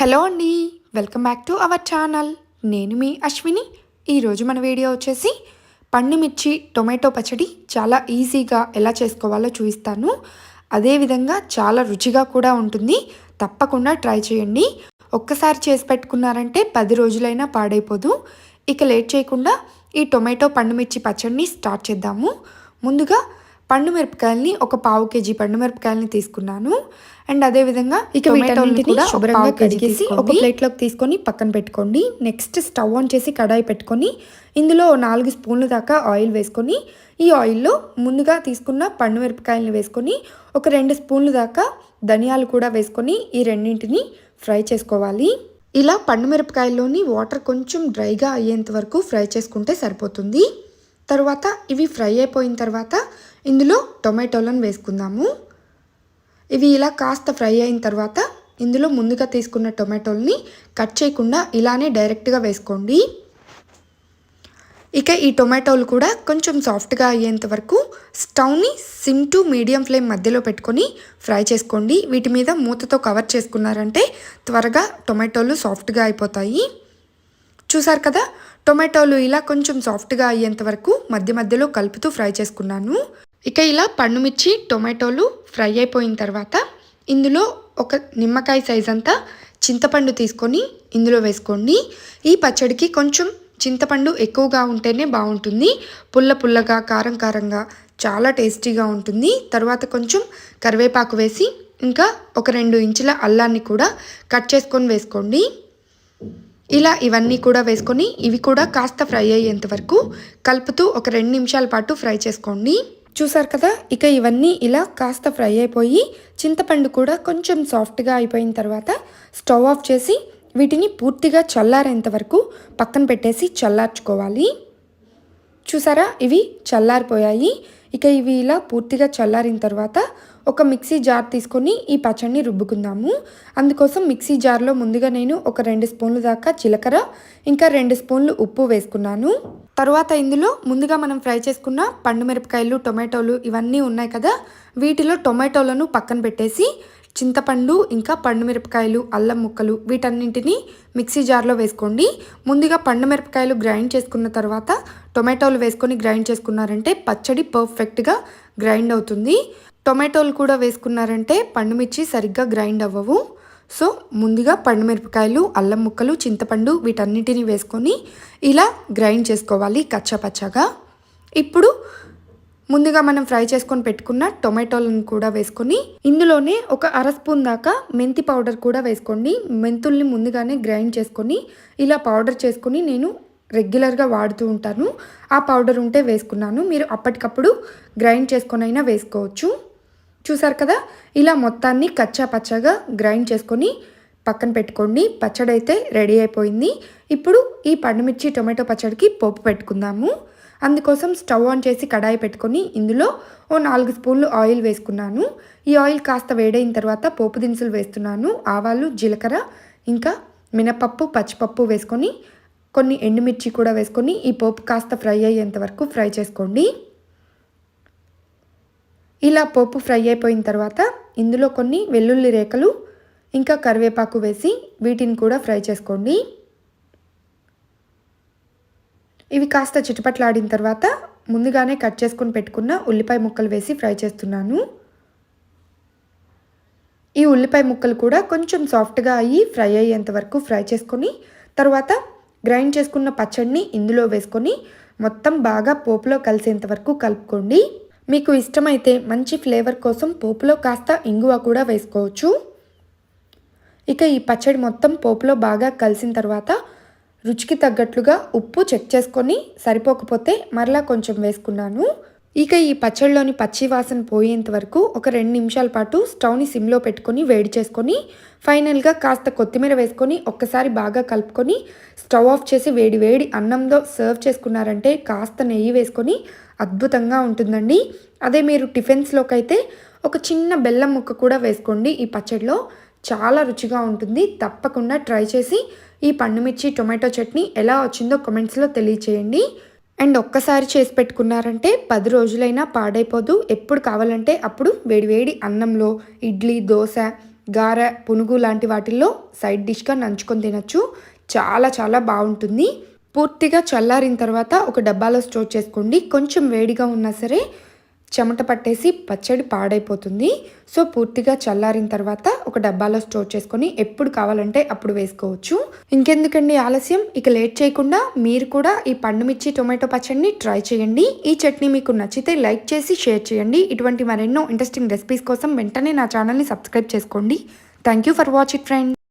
Hello అండి welcome back to our channel. నేను మీ అశ్విని. ఈరోజు మన వీడియో వచ్చేసి పండుమిర్చి టొమాటో పచ్చడి చాలా ఈజీగా ఎలా చేసుకోవాలో చూపిస్తాను. అదేవిధంగా చాలా రుచిగా కూడా ఉంటుంది. తప్పకుండా ట్రై చేయండి. ఒక్కసారి చేసి పెట్టుకున్నారంటే పది రోజులైనా పాడైపోదు. ఇక లేట్ చేయకుండా ఈ టొమాటో పండు మిర్చి పచ్చడిని స్టార్ట్ చేద్దాము. ముందుగా పండు మిరపకాయల్ని ఒక పావు కేజీ పండు మిరపకాయల్ని తీసుకున్నాను. అండ్ అదే విధంగా ఇక వీటన్నిటిని శుభ్రంగా కడిగేసి. ఒక ప్లేట్లోకి తీసుకొని పక్కన పెట్టుకోండి. నెక్స్ట్ స్టవ్ ఆన్ చేసి కడాయి పెట్టుకొని ఇందులో నాలుగు స్పూన్ల దాకా ఆయిల్ వేసుకొని ఈ ఆయిల్లో ముందుగా తీసుకున్న పండు మిరపకాయలను వేసుకొని ఒక రెండు స్పూన్ల దాకా ధనియాలు కూడా వేసుకొని ఈ రెండింటిని ఫ్రై చేసుకోవాలి. ఇలా పండు మిరపకాయల్లోని వాటర్ కొంచెం డ్రైగా అయ్యేంత వరకు ఫ్రై చేసుకుంటే సరిపోతుంది. తర్వాత ఇవి ఫ్రై అయిపోయిన తర్వాత ఇందులో టొమాటోలను వేసుకుందాము. ఇవి ఇలా కాస్త ఫ్రై అయిన తర్వాత ఇందులో ముందుగా తీసుకున్న టొమాటోల్ని కట్ చేయకుండా ఇలానే డైరెక్ట్గా వేసుకోండి. ఇక ఈ టొమాటోలు కూడా కొంచెం సాఫ్ట్గా అయ్యేంత వరకు స్టవ్ని సిమ్ టు మీడియం ఫ్లేమ్ మధ్యలో పెట్టుకొని ఫ్రై చేసుకోండి. వీటి మీద మూతతో కవర్ చేసుకున్నారంటే త్వరగా టొమాటోలు సాఫ్ట్గా అయిపోతాయి. చూసారు కదా? టొమాటోలు ఇలా కొంచెం సాఫ్ట్గా అయ్యేంత వరకు మధ్య మధ్యలో కలుపుతూ ఫ్రై చేసుకున్నాను. ఇక ఇలా పండు మిర్చి టొమాటోలు ఫ్రై అయిపోయిన తర్వాత ఇందులో ఒక నిమ్మకాయ సైజ్ అంతా చింతపండు తీసుకొని ఇందులో వేసుకోండి. ఈ పచ్చడికి కొంచెం చింతపండు ఎక్కువగా ఉంటేనే బాగుంటుంది. పుల్ల పుల్లగా కారం కారంగా చాలా టేస్టీగా ఉంటుంది. తర్వాత కొంచెం కరివేపాకు వేసి ఇంకా ఒక రెండు ఇంచుల అల్లాన్ని కూడా కట్ చేసుకొని వేసుకోండి. ఇలా ఇవన్నీ కూడా వేసుకొని ఇవి కూడా కాస్త ఫ్రై అయ్యేంత వరకు కలుపుతూ ఒక రెండు నిమిషాల పాటు ఫ్రై చేసుకోండి. చూసారు కదా? ఇక ఇవన్నీ ఇలా కాస్త ఫ్రై అయిపోయి చింతపండు కూడా కొంచెం సాఫ్ట్గా అయిపోయిన తర్వాత స్టవ్ ఆఫ్ చేసి వీటిని పూర్తిగా చల్లారేంత వరకు పక్కన పెట్టేసి చల్లార్చుకోవాలి. చూసారా? ఇవి చల్లారిపోయాయి. ఇక ఇవి ఇలా పూర్తిగా చల్లారిన తర్వాత ఒక మిక్సీ జార్ తీసుకొని ఈ పచ్చడిని రుబ్బుకుందాము. అందుకోసం మిక్సీ జార్లో ముందుగా నేను ఒక రెండు స్పూన్లు దాకా జీలకర్ర ఇంకా రెండు స్పూన్లు ఉప్పు వేసుకున్నాను. తర్వాత ఇందులో ముందుగా మనం ఫ్రై చేసుకున్న పండు మిరపకాయలు టొమాటోలు ఇవన్నీ ఉన్నాయి కదా వీటిలో టొమాటోలను పక్కన పెట్టేసి చింతపండు ఇంకా పండు మిరపకాయలు అల్లం ముక్కలు వీటన్నింటిని మిక్సీ జార్లో వేసుకోండి. ముందుగా పండు మిరపకాయలు గ్రైండ్ చేసుకున్న తర్వాత టొమాటోలు వేసుకొని గ్రైండ్ చేసుకున్నారంటే పచ్చడి పర్ఫెక్ట్గా గ్రైండ్ అవుతుంది. టొమాటోలు కూడా వేసుకున్నారంటే పండు మిర్చి సరిగ్గా గ్రైండ్ అవ్వవు. సో ముందుగా పండు మిరపకాయలు అల్లం ముక్కలు చింతపండు వీటన్నిటిని వేసుకొని ఇలా గ్రైండ్ చేసుకోవాలి కచ్చపచ్చగా. ఇప్పుడు ముందుగా మనం ఫ్రై చేసుకొని పెట్టుకున్న టొమాటోలను కూడా వేసుకొని ఇందులోనే ఒక అర స్పూన్ దాకా మెంతి పౌడర్ కూడా వేసుకోండి. మెంతుల్ని ముందుగానే గ్రైండ్ చేసుకొని ఇలా పౌడర్ చేసుకొని నేను రెగ్యులర్గా వాడుతూ ఉంటాను. ఆ పౌడర్ ఉంటే వేసుకున్నాను. మీరు అప్పటికప్పుడు గ్రైండ్ చేసుకొనైనా వేసుకోవచ్చు. చూసారు కదా? ఇలా మొత్తాన్ని కచ్చా పచ్చగా గ్రైండ్ చేసుకొని పక్కన పెట్టుకోండి. పచ్చడి అయితే రెడీ అయిపోయింది. ఇప్పుడు ఈ పండుమిర్చి టొమాటో పచ్చడికి పోపు పెట్టుకుందాము. అందుకోసం స్టవ్ ఆన్ చేసి కడాయి పెట్టుకొని ఇందులో ఓ నాలుగు స్పూన్లు ఆయిల్ వేసుకున్నాను. ఈ ఆయిల్ కాస్త వేడైన తర్వాత పోపు దినుసులు వేస్తున్నాను ఆవాలు జీలకర్ర ఇంకా మినపప్పు పచ్చిపప్పు వేసుకొని కొన్ని ఎండుమిర్చి కూడా వేసుకొని ఈ పోపు కాస్త ఫ్రై అయ్యేంత వరకు ఫ్రై చేసుకోండి. ఇలా పోపు ఫ్రై అయిపోయిన తర్వాత ఇందులో కొన్ని వెల్లుల్లి రేఖలు ఇంకా కరివేపాకు వేసి వీటిని కూడా ఫ్రై చేసుకోండి. ఇవి కాస్త చిటపట్లాడిన తర్వాత ముందుగానే కట్ చేసుకొని పెట్టుకున్న ఉల్లిపాయ ముక్కలు వేసి ఫ్రై చేస్తున్నాను. ఈ ఉల్లిపాయ ముక్కలు కూడా కొంచెం సాఫ్ట్గా అయ్యి ఫ్రై అయ్యేంత వరకు ఫ్రై చేసుకొని తర్వాత గ్రైండ్ చేసుకున్న పచ్చడిని ఇందులో వేసుకొని మొత్తం బాగా పోపులో కలిసేంత వరకు కలుపుకోండి. మీకు ఇష్టమైతే మంచి ఫ్లేవర్ కోసం పోపులో కాస్త ఇంగువ కూడా వేసుకోవచ్చు. ఇక ఈ పచ్చడి మొత్తం పోపులో బాగా కలిసిన తర్వాత రుచికి తగ్గట్లుగా ఉప్పు చెక్ చేసుకొని సరిపోకపోతే మరలా కొంచెం వేసుకున్నాను. ఇక ఈ పచ్చడిలోని పచ్చి వాసన పోయేంత వరకు ఒక రెండు నిమిషాల పాటు స్టవ్ని సిమ్లో పెట్టుకొని వేడి చేసుకొని ఫైనల్గా కాస్త కొత్తిమీర వేసుకొని ఒక్కసారి బాగా కలుపుకొని స్టవ్ ఆఫ్ చేసి వేడి వేడి అన్నంలో సర్వ్ చేసుకున్నారంటే కాస్త నెయ్యి వేసుకొని అద్భుతంగా ఉంటుందండి. అదే మీరు టిఫిన్స్లోకి అయితే ఒక చిన్న బెల్లం ముక్క కూడా వేసుకోండి ఈ పచ్చడిలో చాలా రుచిగా ఉంటుంది. తప్పకుండా ట్రై చేసి ఈ పండుమిర్చి టొమాటో చట్నీ ఎలా వచ్చిందో కమెంట్స్లో తెలియచేయండి. అండ్ ఒక్కసారి చేసి పెట్టుకున్నారంటే పది రోజులైనా పాడైపోదు. ఎప్పుడు కావాలంటే అప్పుడు వేడివేడి అన్నంలో ఇడ్లీ దోశ గారె పునుగు లాంటి వాటిల్లో సైడ్ డిష్గా నంచుకొని తినచ్చు. చాలా చాలా బాగుంటుంది. పూర్తిగా చల్లారిన తర్వాత ఒక డబ్బాలో స్టోర్ చేసుకోండి. కొంచెం వేడిగా ఉన్నా సరే చెమట పట్టేసి పచ్చడి పాడైపోతుంది. సో పూర్తిగా చల్లారిన తర్వాత ఒక డబ్బాలో స్టోర్ చేసుకొని ఎప్పుడు కావాలంటే అప్పుడు వేసుకోవచ్చు. ఇంకెందుకండి ఆలస్యం? ఇక లేట్ చేయకుండా మీరు కూడా ఈ పండు మిర్చి టొమాటో పచ్చడిని ట్రై చేయండి. ఈ చట్నీ మీకు నచ్చితే లైక్ చేసి షేర్ చేయండి. ఇటువంటి మరెన్నో ఇంట్రెస్టింగ్ రెసిపీస్ కోసం వెంటనే నా ఛానల్ని సబ్స్క్రైబ్ చేసుకోండి. Thank you for watch it friend